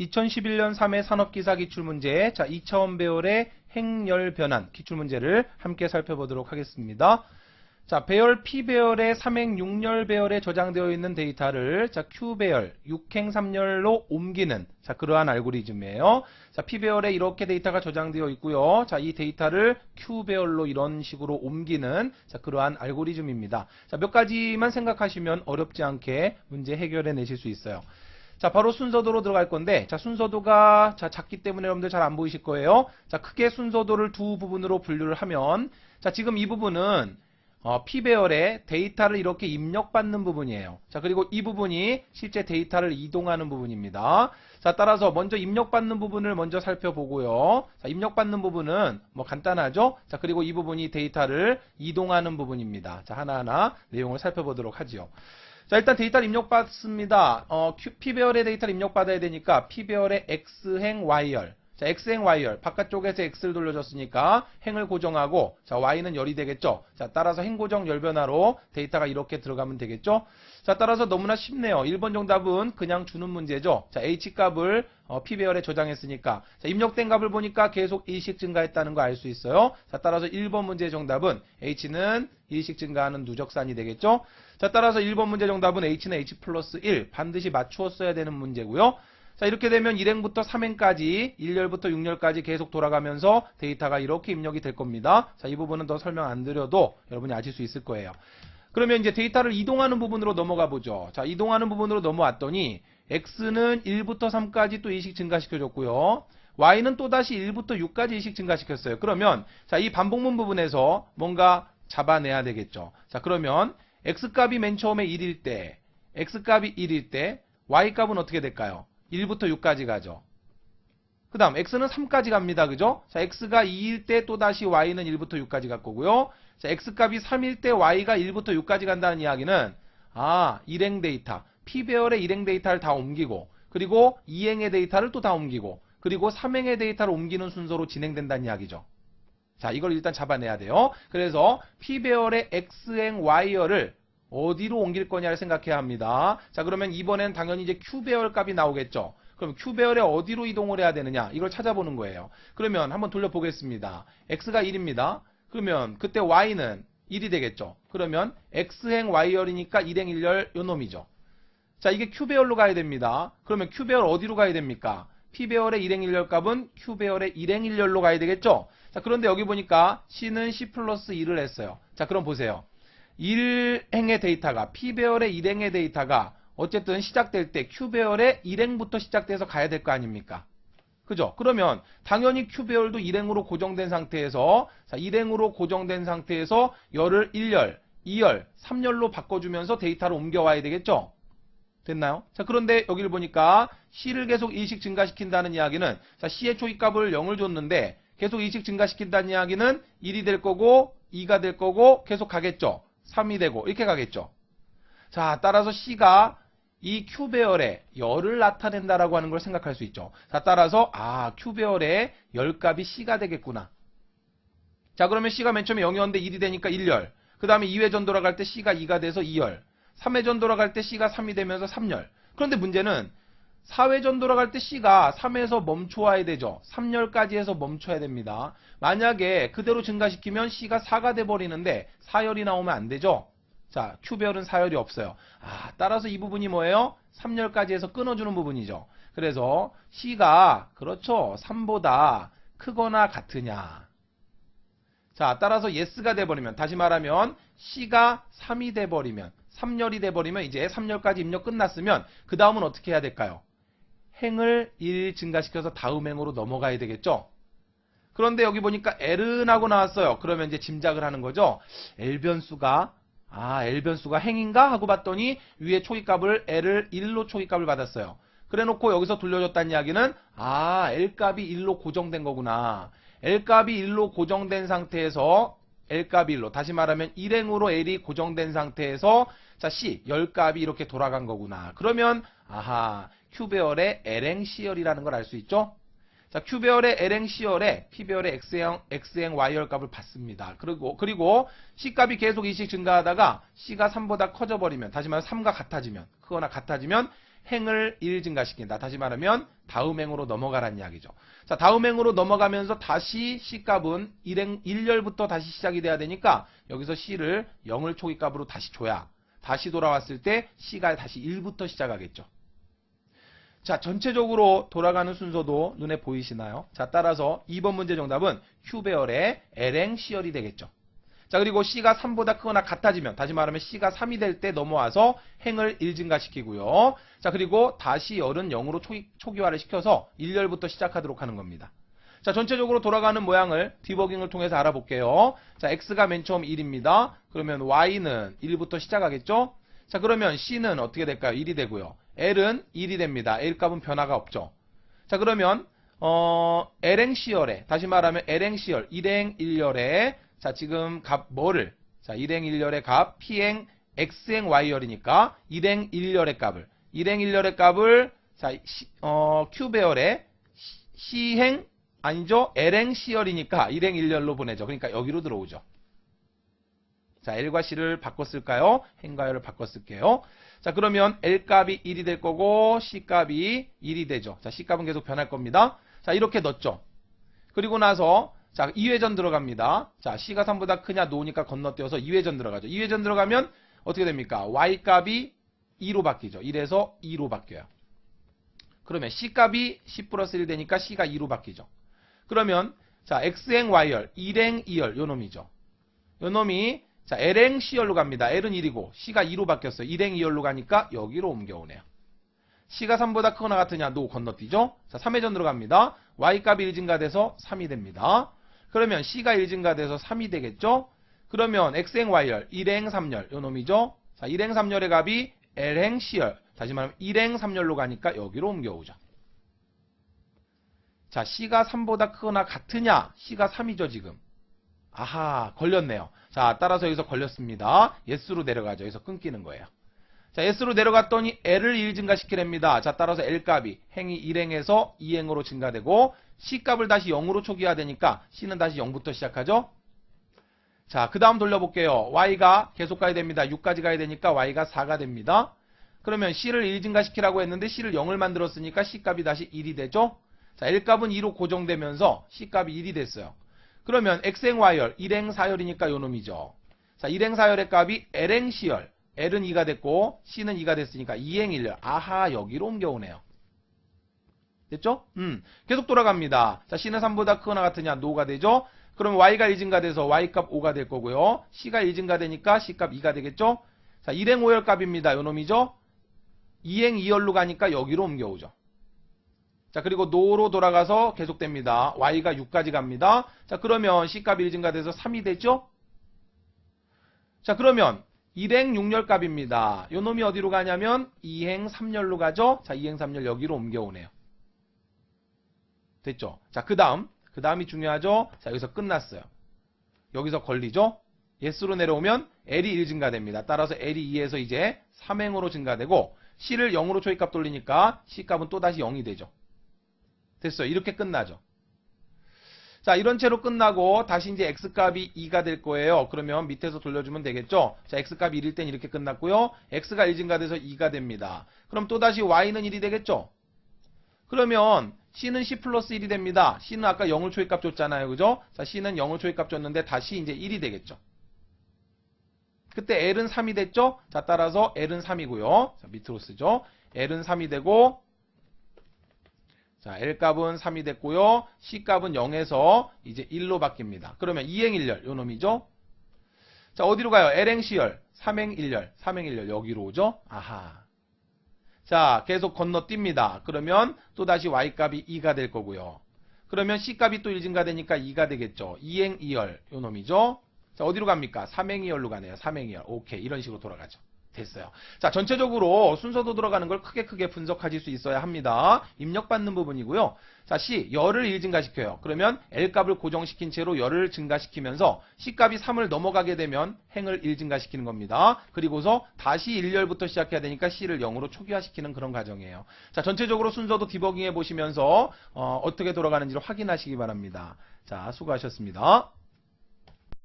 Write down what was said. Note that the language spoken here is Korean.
2011년 3회 산업기사 기출문제, 자, 2차원 배열의 행열 변환 기출문제를 함께 살펴보도록 하겠습니다. 자, 배열 P배열의 3행 6열 배열에 저장되어 있는 데이터를 자, Q배열 6행 3열로 옮기는 자, 그러한 알고리즘이에요. 자, P배열에 이렇게 데이터가 저장되어 있고요. 자, 이 데이터를 Q배열로 이런 식으로 옮기는 자, 그러한 알고리즘입니다. 자, 몇 가지만 생각하시면 어렵지 않게 문제 해결해 내실 수 있어요. 자, 바로 순서도로 들어갈 건데, 자, 순서도가, 자, 작기 때문에 여러분들 잘 안 보이실 거예요. 자, 크게 순서도를 두 부분으로 분류를 하면, 자, 지금 이 부분은, 어, P배열에 데이터를 이렇게 입력받는 부분이에요. 자, 그리고 이 부분이 실제 데이터를 이동하는 부분입니다. 자, 따라서 먼저 입력받는 부분을 먼저 살펴보고요. 자, 입력받는 부분은 뭐 간단하죠? 자, 그리고 이 부분이 데이터를 이동하는 부분입니다. 자, 하나하나 내용을 살펴보도록 하지요. 자, 일단 데이터를 입력받습니다. 어, Q- P배열의 데이터를 입력받아야 되니까 P배열의 X행 Y열. 자, X행 Y열. 바깥쪽에서 X를 돌려줬으니까 행을 고정하고, 자, Y는 열이 되겠죠? 자, 따라서 행 고정 열 변화로 데이터가 이렇게 들어가면 되겠죠? 자, 따라서 너무나 쉽네요. 1번 정답은 그냥 주는 문제죠. 자, H 값을 어, P배열에 저장했으니까. 자, 입력된 값을 보니까 계속 일씩 증가했다는 거 알 수 있어요. 자, 따라서 1번 문제 정답은 H는 일씩 증가하는 누적산이 되겠죠? 자, 따라서 1번 문제 정답은 H는 H 플러스 1 반드시 맞추었어야 되는 문제고요. 자, 이렇게 되면 1행부터 3행까지 1열부터 6열까지 계속 돌아가면서 데이터가 이렇게 입력이 될 겁니다. 자, 이 부분은 더 설명 안 드려도 여러분이 아실 수 있을 거예요. 그러면 이제 데이터를 이동하는 부분으로 넘어가 보죠. 자, 이동하는 부분으로 넘어왔더니 X는 1부터 3까지 또 2씩 증가시켜줬고요. Y는 또다시 1부터 6까지 2씩 증가시켰어요. 그러면 자, 이 반복문 부분에서 뭔가 잡아내야 되겠죠. 자, 그러면 X값이 맨 처음에 1일 때, X값이 1일 때, Y값은 어떻게 될까요? 1부터 6까지 가죠. 그 다음 X는 3까지 갑니다. 그죠? 자, X가 2일 때 또다시 Y는 1부터 6까지 갈 거고요. 자, X값이 3일 때 Y가 1부터 6까지 간다는 이야기는 아, 일행 데이터, P배열의 일행 데이터를 다 옮기고 그리고 2행의 데이터를 또 다 옮기고 그리고 3행의 데이터를 옮기는 순서로 진행된다는 이야기죠. 자, 이걸 일단 잡아내야 돼요. 그래서 P배열의 X행 Y열을 어디로 옮길 거냐를 생각해야 합니다. 자, 그러면 이번엔 당연히 이제 Q배열 값이 나오겠죠. 그럼 Q배열에 어디로 이동을 해야 되느냐? 이걸 찾아보는 거예요. 그러면 한번 돌려보겠습니다. X가 1입니다. 그러면 그때 Y는 1이 되겠죠. 그러면 X행 Y열이니까 1행 1열 요 놈이죠. 자, 이게 Q배열로 가야 됩니다. 그러면 Q배열 어디로 가야 됩니까? P배열의 1행 1열 값은 Q배열의 1행 1열로 가야 되겠죠? 자, 그런데 여기 보니까 C는 C 플러스 1을 했어요. 자, 그럼 보세요. 1행의 데이터가, P배열의 1행의 데이터가 어쨌든 시작될 때 Q배열의 1행부터 시작돼서 가야 될 거 아닙니까? 그죠? 그러면 당연히 Q배열도 1행으로 고정된 상태에서 자, 1행으로 고정된 상태에서 열을 1열, 2열, 3열로 바꿔주면서 데이터를 옮겨와야 되겠죠? 됐나요? 자, 그런데 여기를 보니까 C를 계속 2씩 증가시킨다는 이야기는 자, C의 초기값을 0을 줬는데 계속 2씩 증가시킨다는 이야기는 1이 될 거고 2가 될 거고 계속 가겠죠? 3이 되고 이렇게 가겠죠? 자, 따라서 C가 이 Q배열에 열을 나타낸다라고 하는 걸 생각할 수 있죠. 자, 따라서 아, Q배열의 열값이 C가 되겠구나. 자, 그러면 C가 맨 처음에 0이었는데 1이 되니까 1열. 그 다음에 2회전 돌아갈 때 C가 2가 돼서 2열. 3회전 돌아갈 때 C가 3이 되면서 3열. 그런데 문제는 4회전 돌아갈 때 C가 3에서 멈춰와야 되죠. 3열까지 해서 멈춰야 됩니다. 만약에 그대로 증가시키면 C가 4가 돼버리는데 4열이 나오면 안 되죠. 자, Q별은 4열이 없어요. 아, 따라서 이 부분이 뭐예요? 3열까지 해서 끊어주는 부분이죠. 그래서 C가 그렇죠. 3보다 크거나 같으냐. 자, 따라서 yes가 돼버리면 다시 말하면 C가 3이 돼버리면 3열이 돼버리면 이제 3열까지 입력 끝났으면 그 다음은 어떻게 해야 될까요? 행을 1 증가시켜서 다음 행으로 넘어가야 되겠죠? 그런데 여기 보니까 L은 하고 나왔어요. 그러면 이제 짐작을 하는 거죠. L 변수가 아, L 변수가 행인가 하고 봤더니 위에 초기값을 L을 1로 초기값을 받았어요. 그래 놓고 여기서 돌려줬다는 이야기는 아, L 값이 1로 고정된 거구나. L 값이 1로 고정된 상태에서 L 값이 1로 다시 말하면 1행으로 L이 고정된 상태에서 자, C, 열 값이 이렇게 돌아간 거구나. 그러면 아하, Q배열의 L행 C열이라는 걸 알 수 있죠? 자, Q배열의 L행 C열에 P배열의 X행, X행 Y열 값을 받습니다. 그리고, 그리고 C 값이 계속 2씩 증가하다가 C가 3보다 커져 버리면, 다시 말해 3과 같아지면, 크거나 같아지면 행을 1 증가시킨다. 다시 말하면 다음 행으로 넘어가라는 이야기죠. 자, 다음 행으로 넘어가면서 다시 C값은 1행, 1열부터 다시 시작이 돼야 되니까 여기서 C를 0을 초기값으로 다시 줘야 다시 돌아왔을 때 C가 다시 1부터 시작하겠죠. 자, 전체적으로 돌아가는 순서도 눈에 보이시나요? 자, 따라서 2번 문제 정답은 Q배열의 L행 C열이 되겠죠. 자, 그리고 C가 3보다 크거나 같아지면, 다시 말하면 C가 3이 될 때 넘어와서 행을 1 증가시키고요. 자, 그리고 다시 열은 0으로 초기, 초기화를 시켜서 1열부터 시작하도록 하는 겁니다. 자, 전체적으로 돌아가는 모양을 디버깅을 통해서 알아볼게요. 자, X가 맨 처음 1입니다. 그러면 Y는 1부터 시작하겠죠? 자, 그러면 C는 어떻게 될까요? 1이 되고요. L은 1이 됩니다. L 값은 변화가 없죠. 자, 그러면, 어, L행 C열에, 다시 말하면 L행 C열, 1행 1열에, 자, 지금 값, 뭐를? 자, 1행 1열의 값, P행 X행 Y열이니까, 1행 1열의 값을, 1행 1열의 값을, 자, C, 어, Q배열에 C행, 아니죠? L행 C열이니까 1행 1열로 보내죠. 그러니까 여기로 들어오죠. 자, L과 C를 바꿨을까요? 행과 열을 바꿨을게요. 자, 그러면 L 값이 1이 될 거고 C 값이 1이 되죠. 자, C 값은 계속 변할 겁니다. 자, 이렇게 넣었죠. 그리고 나서 자, 2회전 들어갑니다. 자, C가 3보다 크냐 노니까 건너뛰어서 2회전 들어가죠. 2회전 들어가면 어떻게 됩니까? Y 값이 2로 바뀌죠. 1에서 2로 바뀌어요. 그러면 C 값이 10 플러스 1 되니까 C가 2로 바뀌죠. 그러면 자, X행 Y열, 1행 2열 요 놈이죠. 요 놈이 자, L행 C열로 갑니다. L은 1이고 C가 2로 바뀌었어요. 1행 2열로 가니까 여기로 옮겨오네요. C가 3보다 크거나 같으냐? 노 건너뛰죠. 자, 3회전 들어갑니다. Y값이 1 증가돼서 3이 됩니다. 그러면 C가 1 증가돼서 3이 되겠죠? 그러면 X행 Y열, 1행 3열 요 놈이죠. 자, 1행 3열의 값이 L행 C열 다시 말하면 1행 3열로 가니까 여기로 옮겨오죠. 자, C가 3보다 크거나 같으냐? C가 3이죠, 지금. 아하, 걸렸네요. 자, 따라서 여기서 걸렸습니다. 예스로 내려가죠. 여기서 끊기는 거예요. 자, S로 내려갔더니 L을 1 증가시키랍니다. 자, 따라서 L 값이 행이 1행에서 2행으로 증가되고 C 값을 다시 0으로 초기화되니까 C는 다시 0부터 시작하죠. 자, 그 다음 돌려볼게요. Y가 계속 가야 됩니다. 6까지 가야 되니까 Y가 4가 됩니다. 그러면 C를 1 증가시키라고 했는데 C를 0을 만들었으니까 C 값이 다시 1이 되죠. 자, L 값은 2로 고정되면서 C 값이 1이 됐어요. 그러면 X행 Y열, 1행 4열이니까 요 놈이죠. 자, 1행 4열의 값이 L행 C열. L은 2가 됐고 C는 2가 됐으니까 2행 1열. 아하, 여기로 옮겨오네요. 됐죠? 음, 계속 돌아갑니다. 자, C는 3보다 크거나 같으냐? 노가 되죠? 그러면 Y가 1 증가 돼서 Y값 5가 될 거고요. C가 1 증가 되니까 C값 2가 되겠죠? 자, 1행 5열 값입니다. 요 놈이죠? 2행 2열로 가니까 여기로 옮겨오죠. 자, 그리고 노로 돌아가서 계속됩니다. Y가 6까지 갑니다. 자, 그러면 C값이 1 증가돼서 3이 되죠? 자, 그러면 1행 6열 값입니다. 요 놈이 어디로 가냐면 2행 3열로 가죠? 자, 2행 3열 여기로 옮겨오네요. 됐죠? 자, 그 다음. 그 다음이 중요하죠? 자, 여기서 끝났어요. 여기서 걸리죠? 예스로 내려오면 L이 1 증가됩니다. 따라서 L이 2에서 이제 3행으로 증가되고 C를 0으로 초이값 돌리니까 C값은 또다시 0이 되죠. 됐어요. 이렇게 끝나죠. 자, 이런 채로 끝나고 다시 이제 x값이 2가 될 거예요. 그러면 밑에서 돌려주면 되겠죠. 자, x값이 1일 땐 이렇게 끝났고요. x가 1 증가돼서 2가 됩니다. 그럼 또다시 y는 1이 되겠죠. 그러면 c는 c 플러스 1이 됩니다. c는 아까 0을 초이값 줬잖아요. 그죠? 자, c는 0을 초이값 줬는데 다시 이제 1이 되겠죠. 그때 l은 3이 됐죠? 자, 따라서 l은 3이고요. 자, 밑으로 쓰죠. l은 3이 되고 자, L값은 3이 됐고요. C값은 0에서 이제 1로 바뀝니다. 그러면 2행 1열, 요 놈이죠. 자, 어디로 가요? L행 C열, 3행 1열, 3행 1열, 여기로 오죠. 아하. 자, 계속 건너뜁니다. 그러면 또다시 Y값이 2가 될 거고요. 그러면 C값이 또 1 증가되니까 2가 되겠죠. 2행 2열, 요 놈이죠. 자, 어디로 갑니까? 3행 2열로 가네요. 3행 2열. 오케이. 이런 식으로 돌아가죠. 됐어요. 자, 전체적으로 순서도 들어가는 걸 크게 크게 분석하실 수 있어야 합니다. 입력받는 부분이고요. 자, C, 열을 1 증가시켜요. 그러면 L값을 고정시킨 채로 열을 증가시키면서 C값이 3을 넘어가게 되면 행을 1 증가시키는 겁니다. 그리고서 다시 1열부터 시작해야 되니까 C를 0으로 초기화시키는 그런 과정이에요. 자, 전체적으로 순서도 디버깅해 보시면서 어, 어떻게 돌아가는지를 확인하시기 바랍니다. 자, 수고하셨습니다.